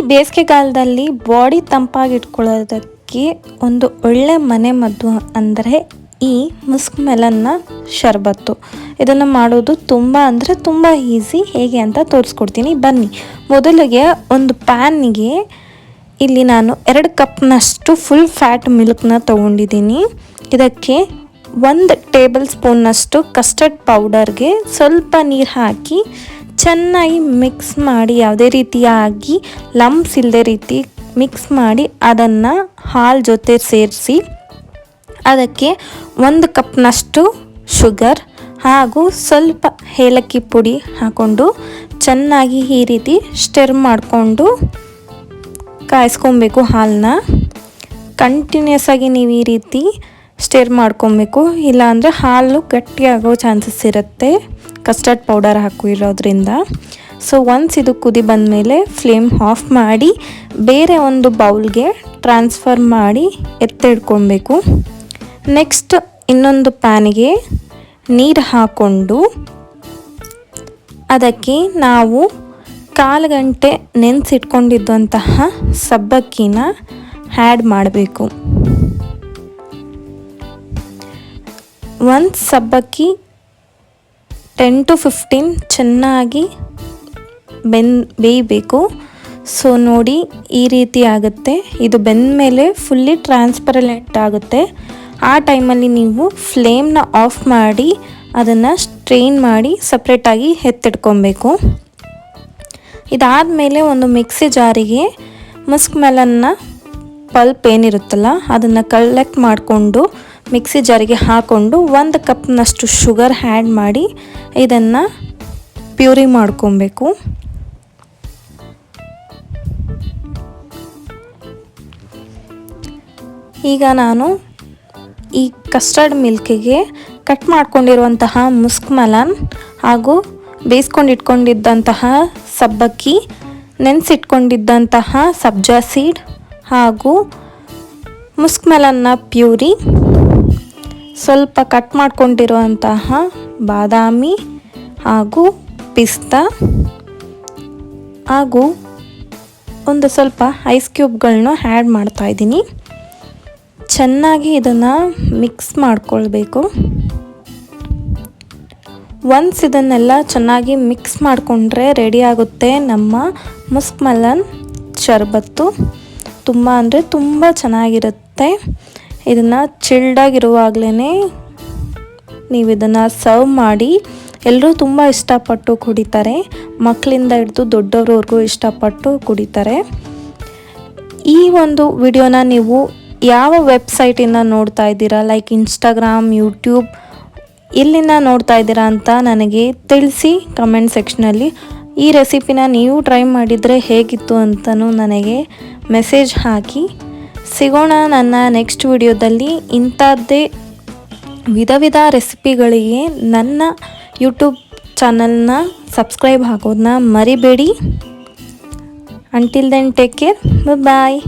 ಬೇಸಿಗೆಗಾಲದಲ್ಲಿ ಬಾಡಿ ತಂಪಾಗಿಟ್ಕೊಳ್ಳೋದಕ್ಕೆ ಒಂದು ಒಳ್ಳೆ ಮನೆ ಮದ್ದು ಅಂದರೆ ಈ ಮುಸ್ಕ್ ಮೆಲನ್ನ ಶರ್ಬತ್ತು. ಇದನ್ನು ಮಾಡೋದು ತುಂಬ ಅಂದರೆ ತುಂಬ ಈಸಿ. ಹೇಗೆ ಅಂತ ತೋರಿಸ್ಕೊಡ್ತೀನಿ. ಬನ್ನಿ. ಮೊದಲಿಗೆ ಒಂದು ಪ್ಯಾನ್ಗೆ ಇಲ್ಲಿ ನಾನು ಎರಡು ಕಪ್ನಷ್ಟು ಫುಲ್ ಫ್ಯಾಟ್ ಮಿಲ್ಕ್ನ ತೊಗೊಂಡಿದ್ದೀನಿ. ಇದಕ್ಕೆ ಒಂದು ಟೇಬಲ್ ಸ್ಪೂನ್ನಷ್ಟು ಕಸ್ಟರ್ಡ್ ಪೌಡರ್ಗೆ ಸ್ವಲ್ಪ ನೀರು ಹಾಕಿ ಚೆನ್ನಾಗಿ ಮಿಕ್ಸ್ ಮಾಡಿ ಯಾವುದೇ ರೀತಿಯಾಗಿ ಲಂಪ್ಸ್ ಇಲ್ಲದೆ ರೀತಿ ಮಿಕ್ಸ್ ಮಾಡಿ ಅದನ್ನು ಹಾಲು ಜೊತೆ ಸೇರಿಸಿ ಅದಕ್ಕೆ ಒಂದು ಕಪ್ನಷ್ಟು ಶುಗರ್ ಹಾಗೂ ಸ್ವಲ್ಪ ಏಲಕ್ಕಿ ಪುಡಿ ಹಾಕ್ಕೊಂಡು ಚೆನ್ನಾಗಿ ಈ ರೀತಿ ಸ್ಟೆರ್ ಮಾಡಿಕೊಂಡು ಕಾಯಿಸ್ಕೊಬೇಕು ಹಾಲನ್ನ ಕಂಟಿನ್ಯೂಸ್ ಆಗಿ ನೀವು ಈ ರೀತಿ ಸ್ಟೇರ್ ಮಾಡ್ಕೊಬೇಕು. ಇಲ್ಲಾಂದರೆ ಹಾಲು ಗಟ್ಟಿಯಾಗೋ ಚಾನ್ಸಸ್ ಇರುತ್ತೆ. ಕಸ್ಟರ್ಡ್ ಪೌಡರ್ ಹಾಕಿರೋದ್ರಿಂದ. ಸೊ ಒನ್ಸ್ ಇದು ಕುದಿ ಬಂದಮೇಲೆ ಫ್ಲೇಮ್ ಆಫ್ ಮಾಡಿ, ಬೇರೆ ಒಂದು ಬೌಲ್ಗೆ ಟ್ರಾನ್ಸ್ಫರ್ ಮಾಡಿ ಎತ್ತಿಡ್ಕೊಬೇಕು ನೆಕ್ಸ್ಟ್ ಇನ್ನೊಂದು ಪ್ಯಾನಿಗೆ ನೀರು ಹಾಕ್ಕೊಂಡು ಅದಕ್ಕೆ ನಾವು ಕಾಲು ಗಂಟೆ ನೆನೆಸಿಟ್ಕೊಂಡಿದ್ದಂತಹ ಸಬ್ಬಕ್ಕಿನ ಆ್ಯಡ್ ಮಾಡಬೇಕು. ಒಂದು ಸಬ್ಬಕ್ಕಿ ಟೆನ್ ಟು ಫಿಫ್ಟೀನ್ ಚೆನ್ನಾಗಿ ಬೆನ್, ಬೇಯಬೇಕು. ಸೊ ನೋಡಿ ಈ ರೀತಿ ಆಗುತ್ತೆ. ಇದು ಬೆಂದ ಮೇಲೆ ಫುಲ್ಲಿ ಟ್ರಾನ್ಸ್ಪರೆಂಟ್ ಆಗುತ್ತೆ. ಆ ಟೈಮಲ್ಲಿ ನೀವು ಫ್ಲೇಮ್ನ ಆಫ್ ಮಾಡಿ ಅದನ್ನು ಸ್ಟ್ರೈನ್ ಮಾಡಿ ಸಪ್ರೇಟಾಗಿ ಇದಾದ ಮೇಲೆ ಒಂದು ಮಿಕ್ಸಿ ಜಾರಿಗೆ ಮುಸ್ಕ್ ಮೆಲನ್ನ ಪಲ್ಪ್ ಏನಿರುತ್ತಲ್ಲ, ಅದನ್ನು ಕಲೆಕ್ಟ್ ಮಾಡಿಕೊಂಡು ಮಿಕ್ಸಿ ಜಾರಿಗೆ ಹಾಕ್ಕೊಂಡು ಒಂದು ಕಪ್ನಷ್ಟು ಶುಗರ್ ಹ್ಯಾಡ್ ಮಾಡಿ ಇದನ್ನು ಪ್ಯೂರಿ ಮಾಡ್ಕೊಬೇಕು. ಈಗ ನಾನು ಈ ಕಸ್ಟರ್ಡ್ ಮಿಲ್ಕಿಗೆ ಕಟ್ ಮಾಡ್ಕೊಂಡಿರುವಂತಹ ಮುಸ್ಕ್ ಮಲನ್ ಹಾಗೂ ಬೇಯಿಸ್ಕೊಂಡಿಟ್ಕೊಂಡಿದ್ದಂತಹ ಸಬ್ಬಕ್ಕಿ, ನೆನೆಸಿಟ್ಕೊಂಡಿದ್ದಂತಹ ಸಬ್ಜಾ ಸೀಡ್ ಹಾಗೂ ಮುಸ್ಕ್ ಮಲನ್ನ ಪ್ಯೂರಿ ಸ್ವಲ್ಪ ಕಟ್ ಮಾಡಿಕೊಂಡಿರುವಂತಹ ಬಾದಾಮಿ ಹಾಗೂ ಪಿಸ್ತಾ ಹಾಗೂ ಒಂದು ಸ್ವಲ್ಪ ಐಸ್ ಕ್ಯೂಬ್ಗಳನ್ನ ಆ್ಯಡ್ ಮಾಡ್ತಾಯಿದ್ದೀನಿ ಚೆನ್ನಾಗಿ ಇದನ್ನು ಮಿಕ್ಸ್ ಮಾಡಿಕೊಳ್ಬೇಕು. ಒನ್ಸ್ ಇದನ್ನೆಲ್ಲ ಚೆನ್ನಾಗಿ ಮಿಕ್ಸ್ ಮಾಡಿಕೊಂಡ್ರೆ ರೆಡಿ ಆಗುತ್ತೆ ನಮ್ಮ ಮುಸ್ಕ್ ಮಲನ್ ಶರ್ಬತ್ತು. ತುಂಬ ಅಂದರೆ ತುಂಬ ಚೆನ್ನಾಗಿರುತ್ತೆ. ಇದನ್ನು ಚಿಲ್ಡಾಗಿರುವಾಗಲೇ ನೀವು ಇದನ್ನು ಸರ್ವ್ ಮಾಡಿ ಎಲ್ಲರೂ ತುಂಬ ಇಷ್ಟಪಟ್ಟು ಕುಡಿತಾರೆ. ಮಕ್ಕಳಿಂದ ಹಿಡಿದು ದೊಡ್ಡವ್ರವ್ರಿಗೂ ಇಷ್ಟಪಟ್ಟು ಕುಡಿತಾರೆ. ಈ ಒಂದು ವಿಡಿಯೋನ ನೀವು ಯಾವ ವೆಬ್ಸೈಟಿಂದ ನೋಡ್ತಾ ಇದ್ದೀರಾ? ಲೈಕ್ ಇನ್ಸ್ಟಾಗ್ರಾಮ್ ಯೂಟ್ಯೂಬ್ ಇಲ್ಲಿಂದ ನೋಡ್ತಾ ಇದ್ದೀರಾ ಅಂತ ನನಗೆ ತಿಳಿಸಿ ಕಮೆಂಟ್ ಸೆಕ್ಷನಲ್ಲಿ ಈ ರೆಸಿಪಿನ ನೀವು ಟ್ರೈ ಮಾಡಿದರೆ ಹೇಗಿತ್ತು ಅಂತಲೂ ನನಗೆ ಮೆಸೇಜ್ ಹಾಕಿ. ಸಿಗೋಣ ನನ್ನ ನೆಕ್ಸ್ಟ್ ವಿಡಿಯೋದಲ್ಲಿ ಇಂಥದ್ದೇ ವಿಧ ವಿಧ ರೆಸಿಪಿಗಳಿಗೆ ನನ್ನ ಯೂಟ್ಯೂಬ್ ಚಾನಲ್ನ ಸಬ್ಸ್ಕ್ರೈಬ್ ಹಾಕೋದನ್ನ ಮರಿಬೇಡಿ. Until then take care bye